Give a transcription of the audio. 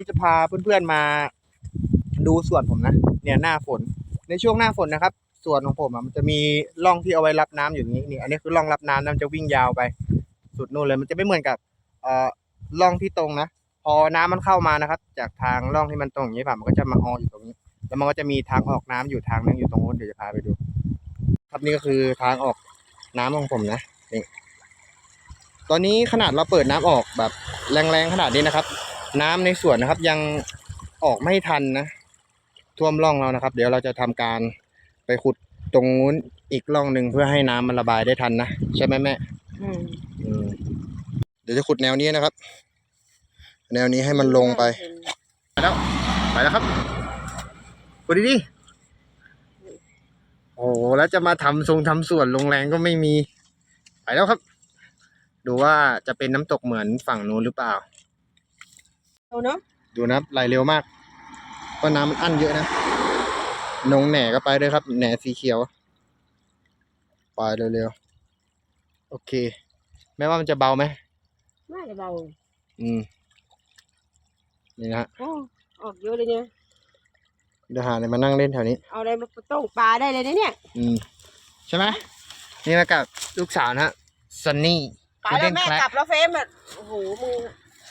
ที่จะพาเพื่อนๆมาดูสวนผมนะ เนี่ยหน้าฝน ในช่วงหน้าฝนนะครับสวนของผมอะมันจะมีร่องที่เอาไว้รับน้ำอยู่นี้นี่อันนี้คือร่องรับน้ำนะมันจะวิ่งยาวไปสุดนู่นเลย มันจะไม่เหมือนกับเอ่อร่องที่ตรงนะพอน้ำมันเข้ามานะครับ จากทางร่องที่มันตรงอย่างนี้ป่ะมันก็จะมาอออยู่ตรงนี้ แล้วมันก็จะมีทางออกน้ำอยู่ทางนึงอยู่ตรงนู้นเดี๋ยวจะพาไปดู ครับนี่ก็คือทางออกน้ำของผมนะนี่ตอนนี้ขนาดเราเปิดน้ำออกแบบแรงๆขนาดนี้นะครับ น้ำในสวนนะครับ ยังออกไม่ทันนะท่วมร่องเรานะครับ เดี๋ยวเราจะทำการไปขุดตรงนู้นอีกร่องหนึ่งเพื่อให้น้ำมันระบายได้ทันนะใช่ไหมแม่อืมอืมเดี๋ยวจะขุดแนวนี้นะครับ แนวนี้ให้มันลงไปไปแล้วไปแล้วครับกดดีๆโอ้โหแล้วจะมาทำทรงทำสวนลงแรงก็ไม่มี ไปแล้วครับ ดูว่าจะเป็นน้ำตกเหมือนฝั่งนู้นหรือเปล่า เอาเนาะดูนะครับไหลเร็วมากเพราะน้ำมันอั้นเยอะนะนงแหน่ก็ไปเลยครับ แหน่สีเขียว ไปเร็วๆ โอเค แม้ว่ามันจะเบาไหมน่าจะเบา อืม นี่นะฮะโอ้ออกเยอะเลยเนี่ย เดี๋ยวหาอะไรมานั่งเล่นแถวนี้ เอาอะไรมาต้มปลาได้เลยนะเนี่ย อืม ใช่ไหมนี่มากับลูกสาวนะฮะซันนี่ ไปแล้วแม่กลับแล้วเฟรมอะโอ้โหมึง